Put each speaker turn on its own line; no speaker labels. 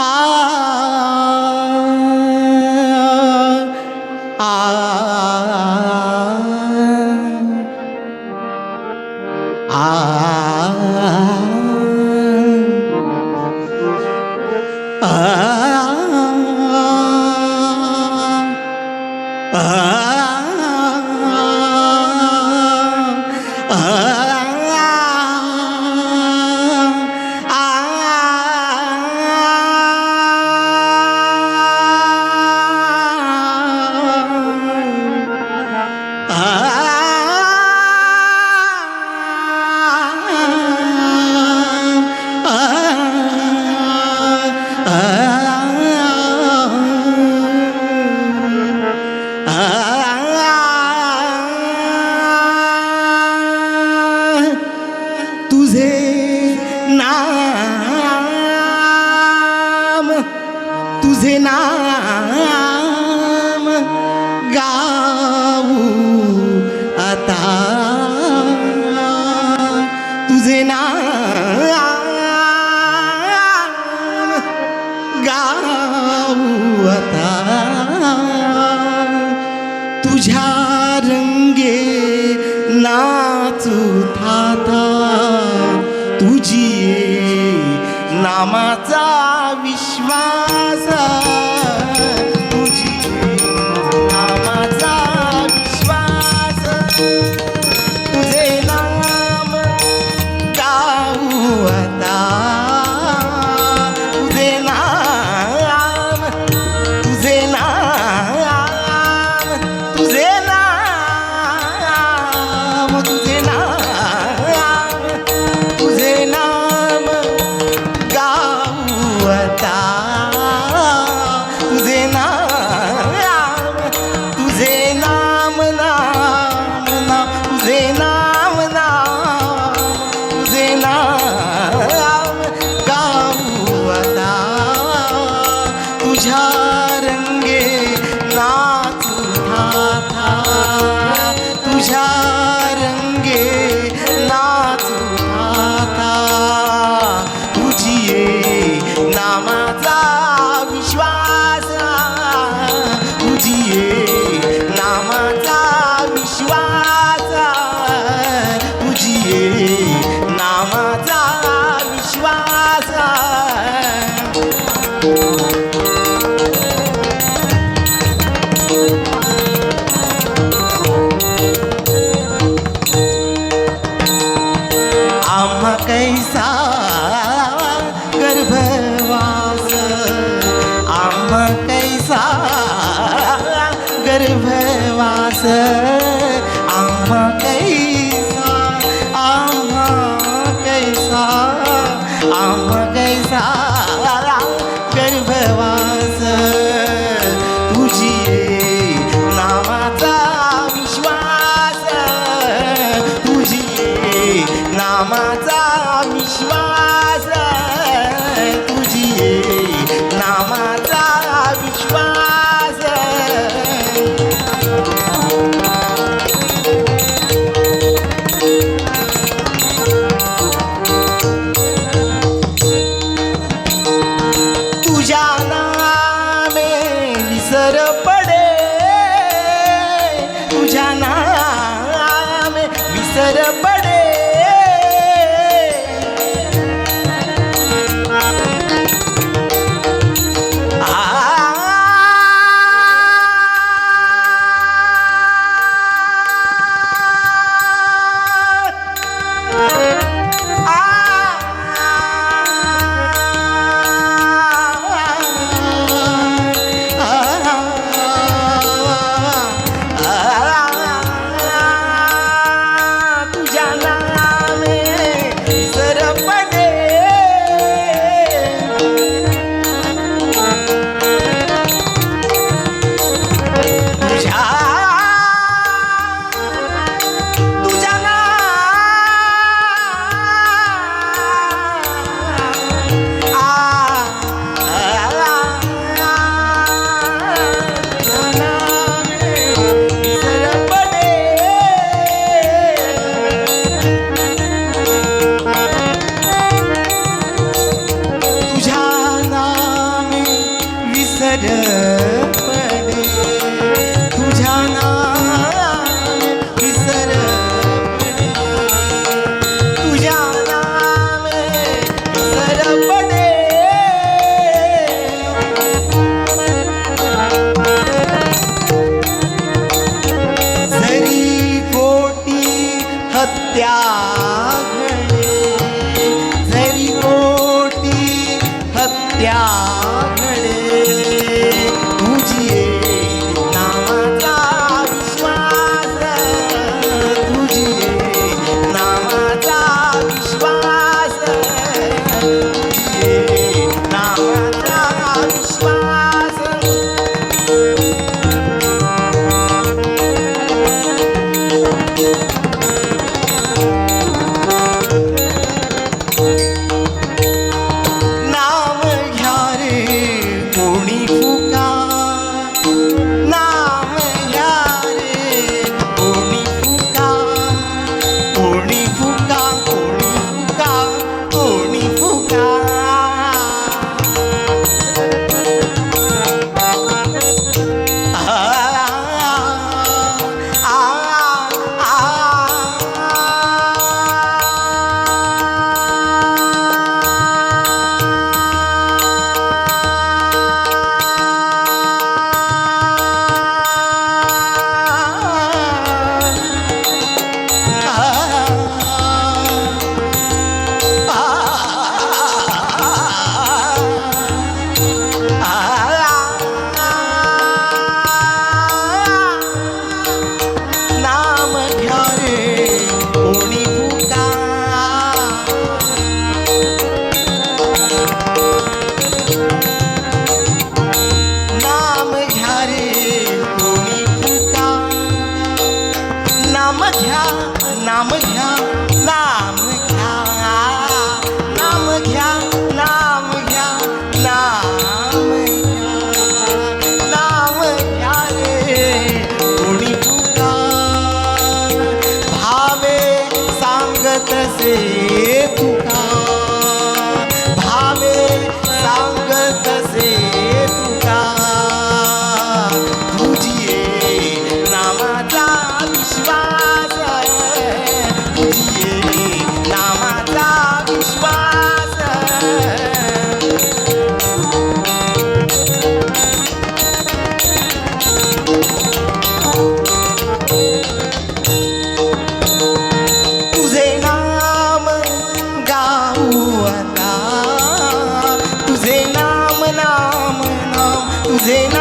Ah गाऊ आता. तुझे ना गाऊ आता. तुझ्या रंगे नाचू थाता तुझी नामाचा विश्वास. गर्भवास हत्या घडे जरी मोठी हत्या आता